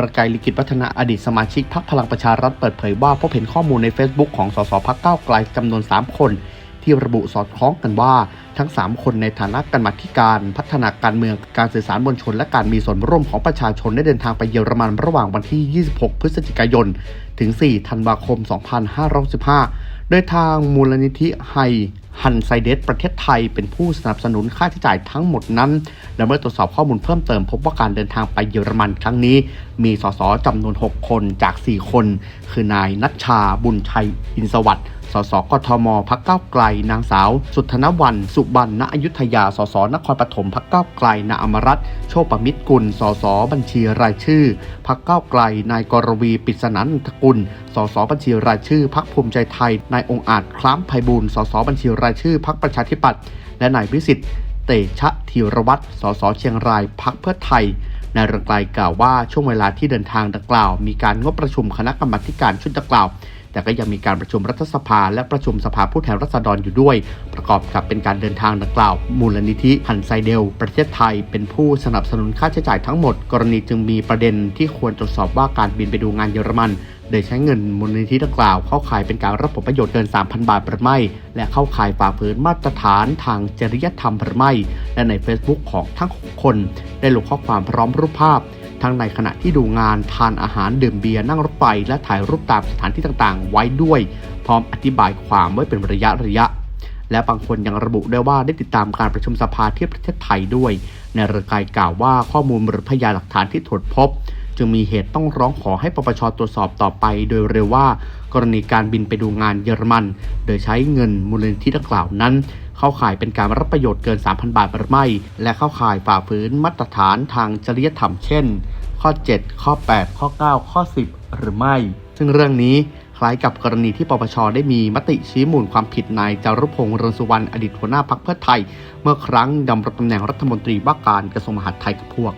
รกายลิกิตวัฒนาอดีตสมาชิกพรรคพลังประชารัฐเปิดเผยว่าพบเห็นข้อมูลใน Facebook ของสสพักเก้าไกลจำนวน 3 คน ที่ระบุสอดคล้องกันว่าทั้ง 3 คนในฐานะกรรมาธิการ พัฒนาการเมืองการสื่อสารมวลชน และการมีส่วนร่วมของประชาชนได้เดินทางไปเยอรมันระหว่างวันที่ 26 พฤศจิกายน ถึง 4 ธันวาคม 2515 โดยทางมูลนิธิไฮฮันไซเดสประเทศไทยเป็นผู้สนับสนุนค่าใช้จ่ายทั้งหมดนั้น และเมื่อตรวจสอบข้อมูลเพิ่มเติมพบว่าการเดินทางไปเยอรมันครั้งนี้ มีสสจำนวน 6 คนจาก 4 คน คือนายนัชชาบุญชัยอินสวัสดิ์สสกทมพักเก้าไกล นางสาว สุธนวัน สุบรรณอยุธยา สสนครปฐมพักเก้าไกลนาอมรัตโชคประมิตรกุล สสบัญชีรายชื่อ พักเก้าไกล นายกรวีปิศนันทกุล สสบัญชีรายชื่อ พักภูมิใจไทย นายองอาจคล้ามไพบูลสสบัญชีรายชื่อ พักประชาธิปัตย์ และนายวิสิทธิ์เตชะธีรวัตรสสเชียงรายพักเพื่อไทย นายรังไกลกล่าวว่าช่วงเวลาที่เดินทางดังกล่าว มีการงบประชุมคณะกรรมการชุดดังกล่าว แต่ก็ยังมีการประชุมรัฐสภา และประชุมสภาผู้แทนราษฎรอยู่ด้วย ประกอบกับเป็นการเดินทางดังกล่าว มูลนิธิฮันไซเดล ประเทศไทย เป็นผู้สนับสนุนค่าใช้จ่ายทั้งหมด กรณีจึงมีประเด็นที่ควรตรวจสอบว่าการบินไปดูงานเยอรมันโดยใช้เงินมูลนิธิดังกล่าวเข้าข่ายเป็นการรับผลประโยชน์เกิน 3,000 บาทหรือไม่ และเข้าข่ายฝ่าฝืนมาตรฐานทางจริยธรรมหรือไม่ และใน Facebook ของทั้ง 6 คน ได้ลงข้อความพร้อมรูปภาพ ทั้งในขณะที่ดูงานทานอาหารดื่มเบียร์นั่งรถไฟ และถ่ายรูปตามสถานที่ต่างๆ ไว้ด้วย พร้อมอธิบายความไว้เป็นระยะระยะ และบางคนยังระบุได้ว่าได้ติดตามการประชุมสภาที่ประเทศไทยด้วย ในรายกล่าวว่าข้อมูลหรือพยานหลักฐานที่ตรวจพบ จึงมีเหตุต้องร้องขอให้ปปชตรวจสอบต่อไป โดยเร็วว่า กรณีการบินไปดูงานเยอรมัน โดยใช้เงินมูลนิธิดังกล่าวนั้น เข้าข่ายเป็นการรับประโยชน์เกิน 3,000 บาทหรือไม่ และเข้าข่ายฝ่าฝืนมาตรฐานทางจริยธรรมเช่น ข้อ 7 ข้อ 8 ข้อ 9 ข้อ 10 หรือไม่ ซึ่งเรื่องนี้คล้ายกับกรณีที่ปปชได้มีมติชี้มูลความผิดนายจารุพงษ์เรืองสุวรรณอดีตหัวหน้าพักเพื่อไทย เมื่อครั้งดำรงตำแหน่งรัฐมนตรีว่าการกระทรวงมหาดไทยกับพวก